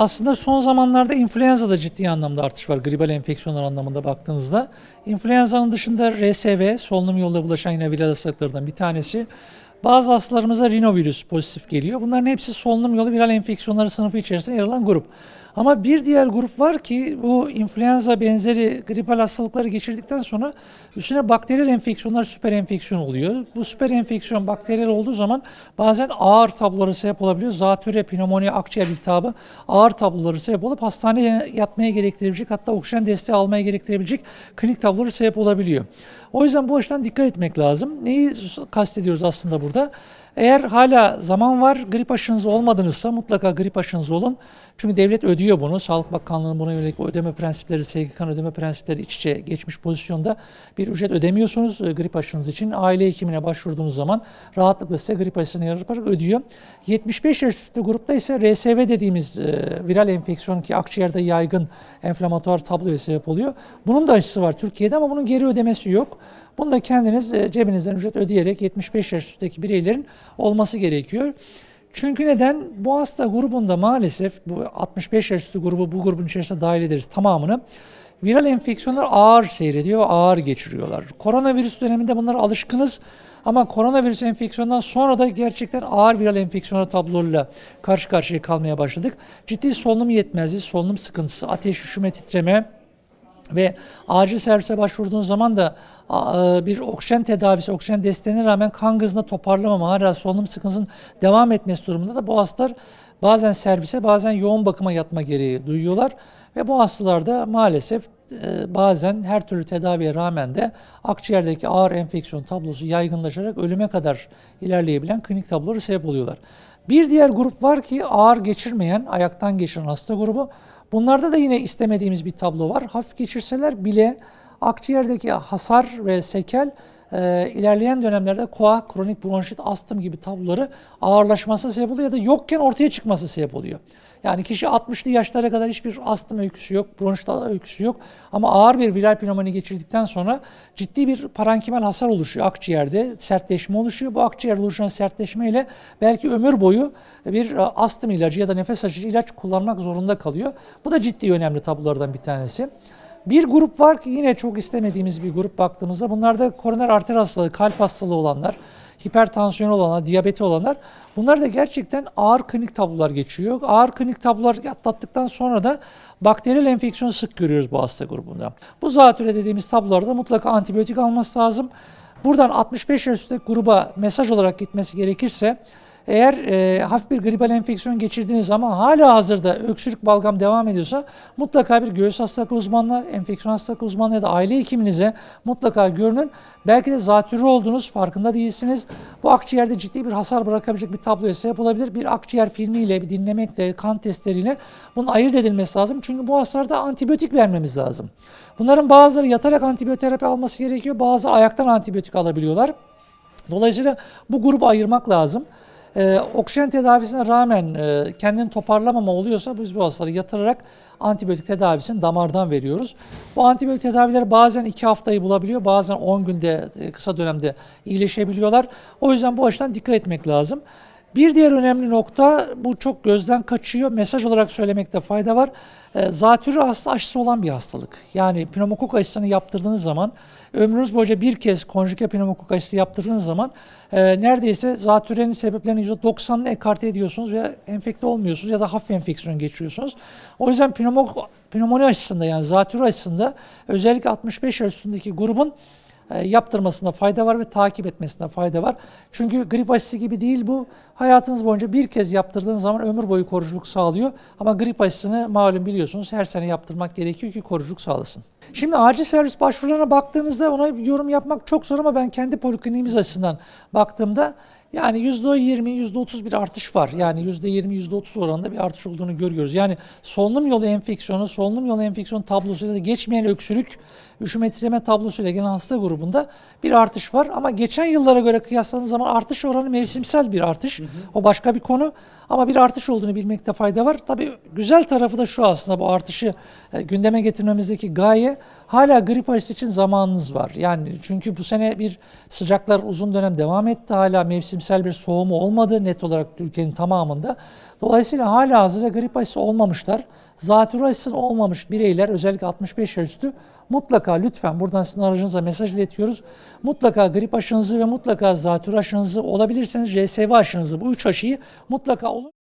aslında son zamanlarda influenza'da ciddi anlamda artış var gribal enfeksiyonlar anlamında baktığınızda. İnfluenza'nın dışında RSV, solunum yoluyla bulaşan yine viral hastalıklardan bir tanesi. Bazı hastalarımıza rinovirüs pozitif geliyor. Bunların hepsi solunum yolu viral enfeksiyonları sınıfı içerisinde yer alan grup. Ama bir diğer grup var ki bu influenza benzeri gripal hastalıkları geçirdikten sonra üstüne bakteriyel enfeksiyonlar süper enfeksiyon oluyor. Bu süper enfeksiyon bakteriyel olduğu zaman bazen ağır tabloları sebep olabiliyor. Zatürre, pnömoni, akciğer iltihabı ağır tabloları sebep olup hastaneye yatmaya gerektirebilecek hatta oksijen desteği almaya gerektirebilecek klinik tabloları sebep olabiliyor. O yüzden bu açıdan dikkat etmek lazım. Neyi kastediyoruz aslında burada? Eğer hala zaman var, grip aşınız olmadınızsa mutlaka grip aşınız olun. Çünkü devlet ödüyor bunu. Sağlık Bakanlığı'nın buna yönelik ödeme prensipleri, SGK'nın ödeme prensipleri iç içe geçmiş pozisyonda bir ücret ödemiyorsunuz e, grip aşınız için. Aile hekimine başvurduğunuz zaman rahatlıkla size grip aşısını yaparak ödüyor. 75 yaş üstü grupta ise RSV dediğimiz e, viral enfeksiyon ki akciğerde yaygın enflamatuar tabloya sebep oluyor. Bunun da aşısı var Türkiye'de ama bunun geri ödemesi yok. Bunu da kendiniz e, cebinizden ücret ödeyerek 75 yaş üstteki bireylerin olması gerekiyor. Çünkü neden? Bu hasta grubunda maalesef bu 65 yaş üstü grubu bu grubun içerisine dahil ederiz tamamını. Viral enfeksiyonlar ağır seyrediyor ağır geçiriyorlar. Koronavirüs döneminde bunlara alışkınız ama koronavirüs enfeksiyonundan sonra da gerçekten ağır viral enfeksiyonlar tablolarıyla karşı karşıya kalmaya başladık. Ciddi solunum yetmezliği, solunum sıkıntısı, ateş, üşüme, titreme, ve acil servise başvurduğunuz zaman da a, bir oksijen tedavisi, oksijen desteğine rağmen kan hızında toparlamama, hala solunum sıkıntısının devam etmesi durumunda da bu hastalar bazen servise bazen yoğun bakıma yatma gereği duyuyorlar. Ve bu hastalarda maalesef e, bazen her türlü tedaviye rağmen de akciğerdeki ağır enfeksiyon tablosu yaygınlaşarak ölüme kadar ilerleyebilen klinik tabloları sebep oluyorlar. Bir diğer grup var ki ağır geçirmeyen, ayaktan geçiren hasta grubu. Bunlarda da yine istemediğimiz bir tablo var. Hafif geçirseler bile akciğerdeki hasar ve sekel e, ilerleyen dönemlerde koa, kronik bronşit, astım gibi tabloları ağırlaşması sebep oluyor ya da yokken ortaya çıkması sebep oluyor. Yani kişi 60'lı yaşlara kadar hiçbir astım öyküsü yok, bronşit öyküsü yok ama ağır bir viral pnömoni geçirdikten sonra ciddi bir parankimel hasar oluşuyor akciğerde, sertleşme oluşuyor. Bu akciğerde oluşan sertleşmeyle belki ömür boyu bir e, astım ilacı ya da nefes açıcı ilaç kullanmak zorunda kalıyor. Bu da ciddi önemli tablolardan bir tanesi. Bir grup var ki yine çok istemediğimiz bir grup baktığımızda bunlar da koroner arter hastalığı, kalp hastalığı olanlar, hipertansiyon olanlar, diyabeti olanlar. Bunlar da gerçekten ağır klinik tablolar geçiyor. Ağır klinik tablolar atlattıktan sonra da bakteriyel enfeksiyon sık görüyoruz bu hasta grubunda. Bu zatüre dediğimiz tablolarda mutlaka antibiyotik alması lazım. Buradan 65 yaş üstü gruba mesaj olarak gitmesi gerekirse eğer e, hafif bir gribal enfeksiyon geçirdiğiniz zaman hala hazırda öksürük balgam devam ediyorsa mutlaka bir göğüs hastalık uzmanına, enfeksiyon hastalık uzmanına ya da aile hekiminize mutlaka görünün. Belki de zatürre olduğunuz farkında değilsiniz. Bu akciğerde ciddi bir hasar bırakabilecek bir tabloya sebep olabilir. Bir akciğer filmiyle, bir dinlemekle, kan testleriyle bunun ayırt edilmesi lazım. Çünkü bu hastalarda antibiyotik vermemiz lazım. Bunların bazıları yatarak antibiyoterapi alması gerekiyor. Bazı ayaktan antibiyotik alabiliyorlar. Dolayısıyla bu grubu ayırmak lazım. Ee, oksijen tedavisine rağmen e, kendini toparlamama oluyorsa biz bu hastaları yatırarak antibiyotik tedavisini damardan veriyoruz. Bu antibiyotik tedaviler bazen 2 haftayı bulabiliyor, bazen 10 günde e, kısa dönemde iyileşebiliyorlar. O yüzden bu açıdan dikkat etmek lazım. Bir diğer önemli nokta bu çok gözden kaçıyor. Mesaj olarak söylemekte fayda var. E, zatürre hasta aşısı olan bir hastalık. Yani pneumokok aşısını yaptırdığınız zaman ömrünüz boyunca bir kez konjüke pneumokok aşısı yaptırdığınız zaman e, neredeyse zatürrenin sebeplerinin %90'ını ekarte ediyorsunuz ve enfekte olmuyorsunuz ya da hafif enfeksiyon geçiriyorsunuz. O yüzden pneumok, pnömoni aşısında yani zatürre aşısında özellikle 65 yaş üstündeki grubun yaptırmasında fayda var ve takip etmesinde fayda var. Çünkü grip aşısı gibi değil bu. Hayatınız boyunca bir kez yaptırdığınız zaman ömür boyu koruyuculuk sağlıyor. Ama grip aşısını malum biliyorsunuz her sene yaptırmak gerekiyor ki koruyuculuk sağlasın. Şimdi acil servis başvurularına baktığınızda ona yorum yapmak çok zor ama ben kendi polikliniğimiz açısından baktığımda yani %20, %30 bir artış var. Yani %20, %30 oranında bir artış olduğunu görüyoruz. Yani solunum yolu enfeksiyonu, solunum yolu enfeksiyonu tablosuyla da geçmeyen öksürük, üşüme titreme tablosuyla gelen hasta grubunda bir artış var. Ama geçen yıllara göre kıyasladığınız zaman artış oranı mevsimsel bir artış. Hı hı. O başka bir konu. Ama bir artış olduğunu bilmekte fayda var. Tabii güzel tarafı da şu aslında bu artışı e, gündeme getirmemizdeki gaye hala grip aşısı için zamanınız var. Yani çünkü bu sene bir sıcaklar uzun dönem devam etti. Hala mevsim mevsimsel bir soğumu olmadı net olarak Türkiye'nin tamamında. Dolayısıyla hala hazırda grip aşısı olmamışlar. Zatürre aşısı olmamış bireyler özellikle 65 yaş üstü mutlaka lütfen buradan sizin aracınıza mesaj iletiyoruz. Mutlaka grip aşınızı ve mutlaka zatürre aşınızı olabilirseniz RSV aşınızı bu üç aşıyı mutlaka olun.